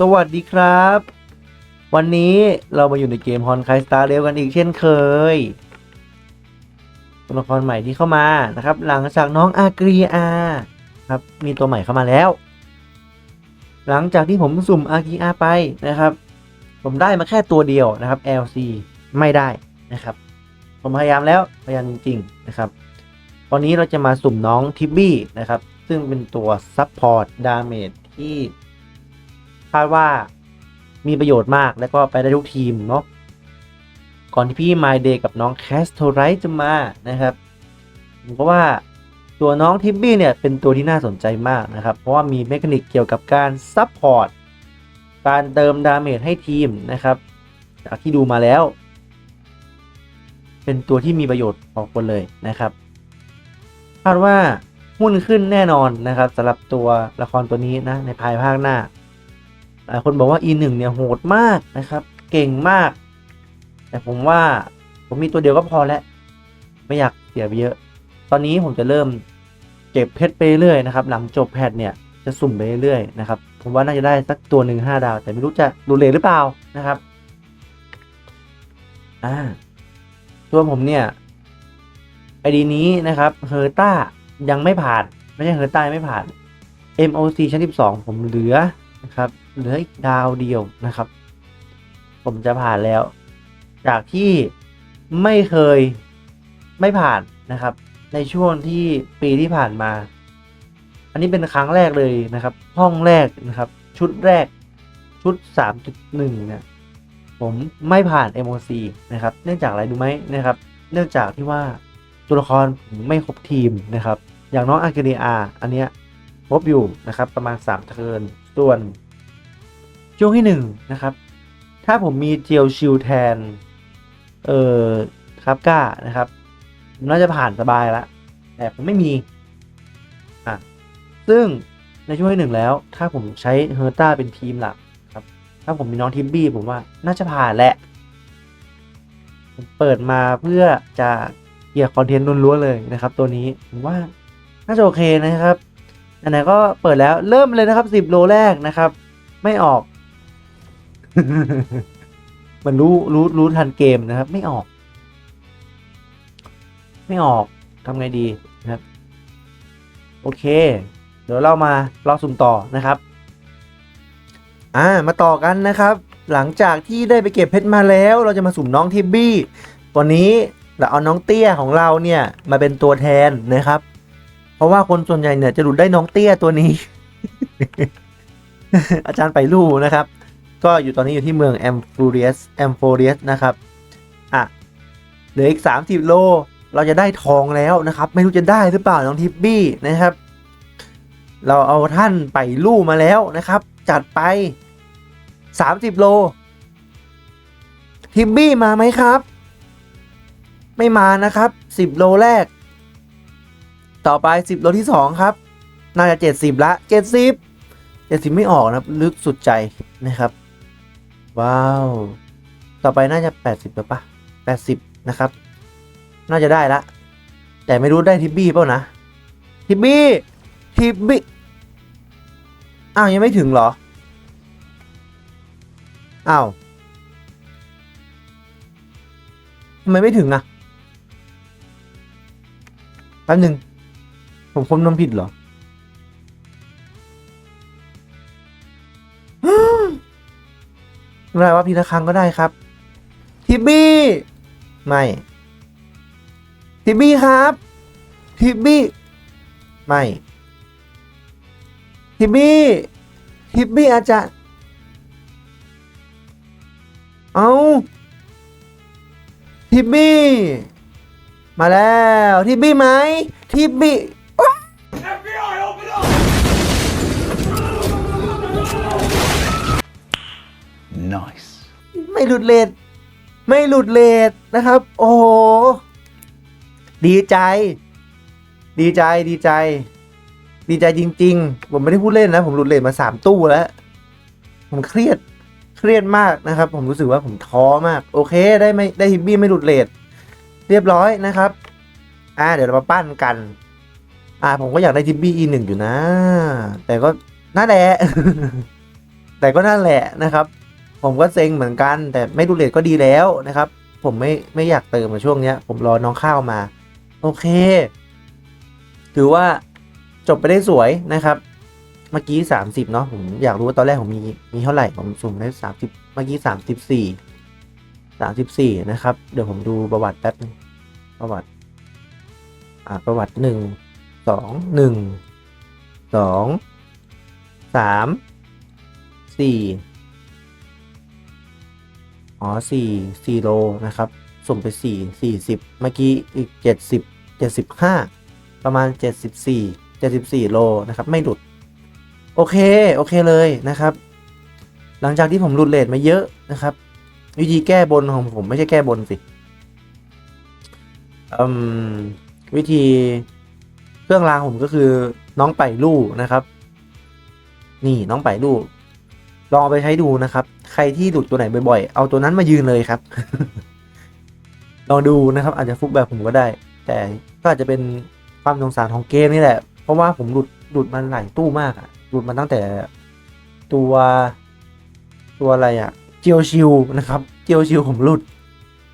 สวัสดีครับ วันนี้เรามาอยู่ในเกมฮอนไคสตาร์เรลกันอีกเช่นเคยตัวละครใหม่ที่เข้ามานะครับ หลังจากน้องอากรีอาครับ มีตัวใหม่เข้ามาแล้ว หลังจากที่ผมสุ่มอากีอาไปนะครับ ผมได้มาแค่ตัวเดียวนะครับ LC ไม่ได้นะครับ ผมพยายามแล้วพยายามจริงๆนะครับตอนนี้เราจะมาสุ่มน้องทิบบี้นะครับ ซึ่งเป็นตัวซับพอร์ตดาเมจที่าดว่ามีประโยชน์มากและก็ไปได้ทุกทีมเนาะก่อนที่พี่ไมเดย์กับน้องแคสโทไรจะมานะครับผมก็ว่าตัวน้องทิบบี้เนี่ยเป็นตัวที่น่าสนใจมากนะครับ เพราะว่ามีเมคานิกเกี่ยวกับการซับพอร์ตการเติมดาเมจให้ทีมนะครับจากที่ดูมาแล้ว เป็นตัวที่มีประโยชน์พอคนเลยนะครับคาดว่าหุ้นขึ้นแน่นอนนะครับสำหรับตัวละครตัวนี้นะในภายภาคหน้า หลายคนบอกว่า E1 เนี่ยโหดมากนะครับ เก่งมาก แต่ผมว่าผมมีตัวเดียวก็พอแล้ว ไม่อยากเสียไปเยอะ ตอนนี้ผมจะเริ่มเก็บเพชรไปเรื่อยนะครับ หลังจบแพทเนี่ยจะสุ่มไปเรื่อยนะครับ ผมว่าน่าจะได้สักตัวหนึ่งห้าดาว แต่ไม่รู้จะดูเลหรือเปล่านะครับอ่าตัวผมเนี่ยไอดีนี้นะครับเฮอร์ต้ายังไม่ผ่าน ไม่ใช่เฮอร์ต้ายไม่ผ่าน MOC ชั้น 12 ผมเหลือ นะครับเหลืออีกดาวเดียวนะครับ ผมจะผ่านแล้ว จากที่ไม่เคยไม่ผ่านนะครับ ในช่วงที่ปีที่ผ่านมา อันนี้เป็นครั้งแรกเลยนะครับ ห้องแรกนะครับ ชุดแรกชุด 3.1เนี่ยผมไม่ผ่าน MOC นะครับ เนื่องจากอะไรดูไหมนะครับ เนื่องจากที่ว่าตัวละครผมไม่ครบทีมนะครับ อย่างน้องอาร์เกเนียอันเนี้ยครบอยู่นะครับประมาณ3เทิร์น ส่วนช่วงที่1นนะครับ ถ้าผมมีเจียวชิลแทน เอ่อครับก้านะครับน่าจะผ่านสบายละแต่ผมไม่มีอะซึ่งในช่วงที่หนึ่งแล้ว ถ้าผมใช้เฮอร์ต้าเป็นทีมหลักครับ ถ้าผมมีน้องทิมบี้ผมว่าน่าจะผ่านแหละ ผมเปิดมาเพื่อจะเกี่ยวคอนเทนต์ล้วนๆเลยนะครับ ตัวนี้ผมว่าน่าจะโอเคนะครับ ไหนๆก็เปิดแล้วเริ่มเลยนะครับ10โลแรกนะครับ ไม่ออก มันรู้รู้รู้ทันเกมนะครับ ไม่ออก ไม่ออกทำไงดีนะครับ โอเค เดี๋ยวเรามาลองสุ่มต่อนะครับอ่ามาต่อกันนะครับ หลังจากที่ได้ไปเก็บเพชรมาแล้ว เราจะมาสุ่มน้องทิบบี้วันนี้เราเอาน้องเตี้ยของเราเนี่ยมาเป็นตัวแทนนะครับ เพราะว่าคนส่วนใหญ่เนี่ยจะหลุดได้น้องเตี้ยตัวนี้ อาจารย์ไปลู่นะครับ ก็อยู่ตอนนี้อยู่ที่เมืองแอมฟูเรียสแอมโฟเรียสนะครับอะเหลืออีก 30 โล เราจะได้ทองแล้วนะครับ ไม่รู้จะได้หรือเปล่าน้องทิปบี้นะครับ เราเอาท่านไปลู่มาแล้วนะครับ จัดไป 30 โล ทิปบี้มาไหมครับ ไม่มานะครับ 10 โลแรก ต่อไป 10โลที่ 2 ครับ น่าจะ 70 ละ 70 70 ไม่ออกนะครับ ลึกสุดใจนะครับ ว้าว ต่อไปน่าจะ 80หรือปะ80 นะครับ น่าจะได้ละ แต่ไม่รู้ได้ทิบบี้เปล่านะ ทิบบี้ ทิบบี้ อ้าว ยังไม่ถึงเหรอ อ้าวทำไมไม่ถึงอะแป๊บหนึ่ง ผมคมน้ำผิดเหรอ ไม่เป็นไรว่าพีละครั้งก็ได้ครับ ทิบบี้ ไม่ ทิบบี้ครับ ทิบบี้ ไม่ ทิบบี้ ทิบบี้อาจารย์ เอาทิบบี้ มาแล้ว ทิบบี้ไหม ทิบบี้ Nice. ไม่หลุดเลทไม่หลุดเลทนะครับ โอ้โห ดีใจ ดีใจดีใจ ดีใจจริง ๆ ผมไม่ได้พูดเล่นนะ ผมหลุดเลทมาสามตู้แล้ว ผมเครียดเครียดมากนะครับ ผมรู้สึกว่าผมท้อมาก โอเค ได้ไม่ได้ฮิบบี้ไม่หลุดเลทเรียบร้อยนะครับ อ่า เดี๋ยวเรามาปั้นกัน อ่า ผมก็อยากได้ทิบบี้อีหนึ่งอยู่นะ แต่ก็น่าแหละแต่ก็นั่นแหละนะครับ ผมก็เซ็งเหมือนกัน แต่ไม่ดูเลทก็ดีแล้วนะครับ ผมไม่ไม่อยากเติมในช่วงเนี้ย ผมรอน้องข้าวมา โอเค ถือว่าจบไปได้สวยนะครับ เมื่อกี้สามสิบเนาะผมอยากรู้ว่าตอนแรกผมมีมีเท่าไหร่ผมสุ่มได้สามสิบเมื่อกี้สามสิบสี่สามสิบสี่นะครับ เดี๋ยวผมดูประวัติแป๊บนึงประวัติ อ่าประวัติหนึ่งสองหนึ่งส อ๋อสี่สี่โลนะครับสุ่มไปสี่สี่สิบเมื่อกี้อีกเจ็ดสิบเจ็ดสิบห้าประมาณเจ็ดสิบสี่เจ็ดสิบสี่โลนะครับไม่หลุด โอเค โอเคเลยนะครับ หลังจากที่ผมหลุดเลทมาเยอะนะครับ วิธีแก้บนของผมไม่ใช่แก้บนสิวิธีเครื่องรางผมก็คือน้องไป่ลู่นะครับ นี่น้องไป่ลู่ลองเอาไปใช้ดูนะครับ ใครที่หลุดตัวไหนบ่อยๆ เอาตัวนั้นมายืนเลยครับ ลองดูนะครับ อาจจะฟุกแบบผมก็ได้ แต่ก็อาจจะเป็นความสงสารของเกมนี่แหละ เพราะว่าผมหลุดหลุดมันหลายตู้มากอะหลุดมาตั้งแต่ตัวตัวอะไรอะเจียวชิวนะครับ เจียวชิวผมหลุด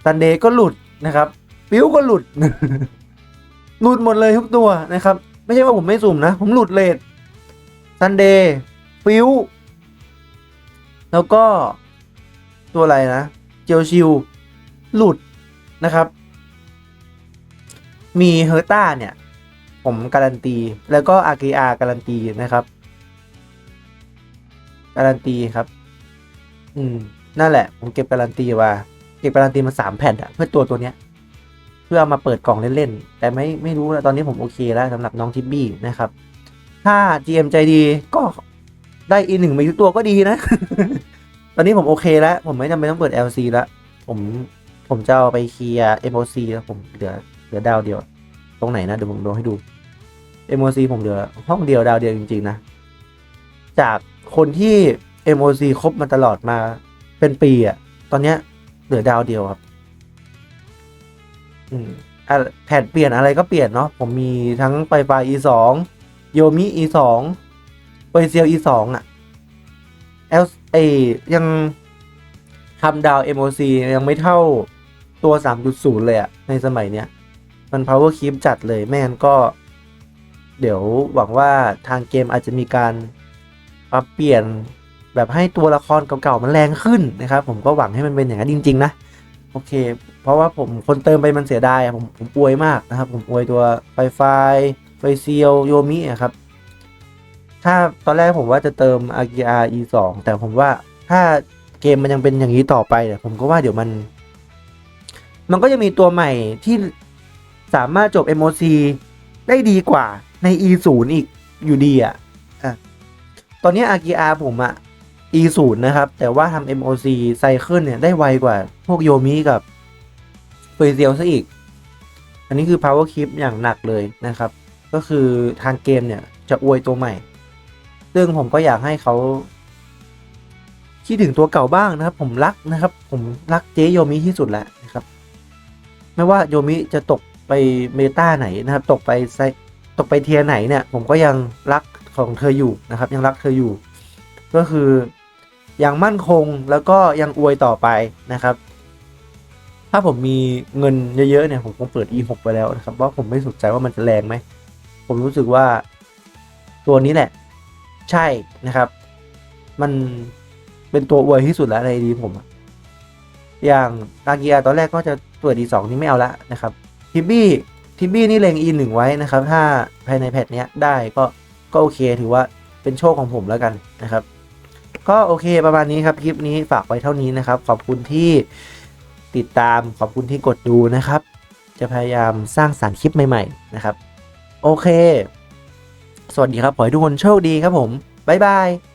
ซันเดย์ก็หลุดนะครับปิวก็หลุด หลุดหมดเลยทุกตัวนะครับ ไม่ใช่ว่าผมไม่สุ่มนะ ผมหลุดเลทซันเดย์ฟิว แล้วก็ตัวอะไรนะ เจียวชิวหลุดนะครับ มีเฮอร์ต้าเนี่ย ผมการันตี แล้วก็อากีอาการันตีนะครับ การันตีครับ อืม นั่นแหละ ผมเก็บการันตีมาเก็บการันตีมาสามแผ่นอะเพื่อตัวตัวเนี้ย เพื่อเอามาเปิดกล่องเล่นๆ แต่ไม่ไม่รู้นะตอนนี้ผมโอเคแล้วสำหรับน้องทิบบี้นะครับ ถ้า GM ใจดีก็ ได้อีหนึ่งมาทุกตัวก็ดีนะ ตอนนี้ผมโอเคแล้ว ผมไม่จำเป็นต้องเปิด LC แล้ว ผมผมจะเอาไปเคลียร์ MOC แล้วผมเหลือเหลือดาวเดียว ตรงไหนนะเดี๋ยวผมดูให้ดู MOC ผมเหลือห้องเดียวดาวเดียวจริงๆนะ จากคนที่ MOC ครบมาตลอดมาเป็นปีอะตอนเนี้ยเหลือดาวเดียวครับ อืมอะแผ่นเปลี่ยนอะไรก็เปลี่ยนเนาะผมมีทั้งไฟไฟ e สองโยมิ e สองเปเซีย e สองอะเอลเอยังทำดาว MOC ยังไม่เท่าตัว 3.0 เลยอะในสมัยเนี้ย มัน power keep จัดเลย ไม่งั้นก็ เดี๋ยวหวังว่าทางเกมอาจจะมีการปรับเปลี่ยนแบบให้ตัวละครเก่าๆ มันแรงขึ้นนะครับ ผมก็หวังให้มันเป็นอย่างนั้นจริง ๆ นะ โอเค เพราะว่าผมคนเติมไปมันเสียดายผมผมอวยมากนะครับ ผมอวยตัวไฟไฟไฟเซียวโยมิอะครับ ถ้าตอนแรกผมว่าจะเติม a g r e 2 แต่ผมว่าถ้าเกมมันยังเป็นอย่างนี้ต่อไปเนี่ยผมก็ว่าเดี๋ยวมัน มันก็จะมีตัวใหม่ที่สามารถจบ MOC ได้ดีกว่าใน E 0 อีกอยู่ดีอะอะตอนนี้ RGR ผมอะ E 0 นะครับ แต่ว่าทำ MOC ไซเคิลเนี่ยได้ไวกว่า พวกโยมิกับเฟยเซียวซะอีก อันนี้คือ power keep อย่างหนักเลยนะครับ ก็คือทางเกมเนี่ยจะอวยตัวใหม่ ซึ่งผมก็อยากให้เขาคิดถึงตัวเก่าบ้างนะครับ ผมรักนะครับ ผมรักเจโยมิที่สุดแหล้วนะครับ ไม่ว่าโยมิจะตกไปเมตาไหนนะครับ ตกไปไซตกไปเทียไหนเนี่ย ผมก็ยังรักของเธออยู่นะครับ ยังรักเธออยู่ ก็คือยังมั่นคงแล้วก็ยังอวยต่อไปนะครับ ถ้าผมมีเงินเยอะๆเนี่ย ผมคงเปิด e6 ไปแล้วนะครับว่าผมไม่สนใจว่ามันจะแรงไหม ผมรู้สึกว่าตัวนี้แหละ ใช่นะครับ มันเป็นตัวอวยที่สุดแล้วในดีผมอย่างตาเกียตอนแรกก็จะเปิด e2 นี่ไม่เอาละนะครับทิบบี้ทิบบี้นี่เลง e1 ไว้นะครับ ถ้าภายในแพทเนี้ยได้ก็ก็โอเคถือว่าเป็นโชคของผมแล้วกันนะครับ ก็โอเคประมาณนี้ครับคลิปนี้ฝากไว้เท่านี้นะครับ ขอบคุณที่ติดตามขอบคุณที่กดดูนะครับ จะพยายามสร้างสารรค์คลิปใหม่ ๆ นะครับ โอเค สวัสดีครับ ขอให้ทุกคนโชคดีครับผม บ๊ายบาย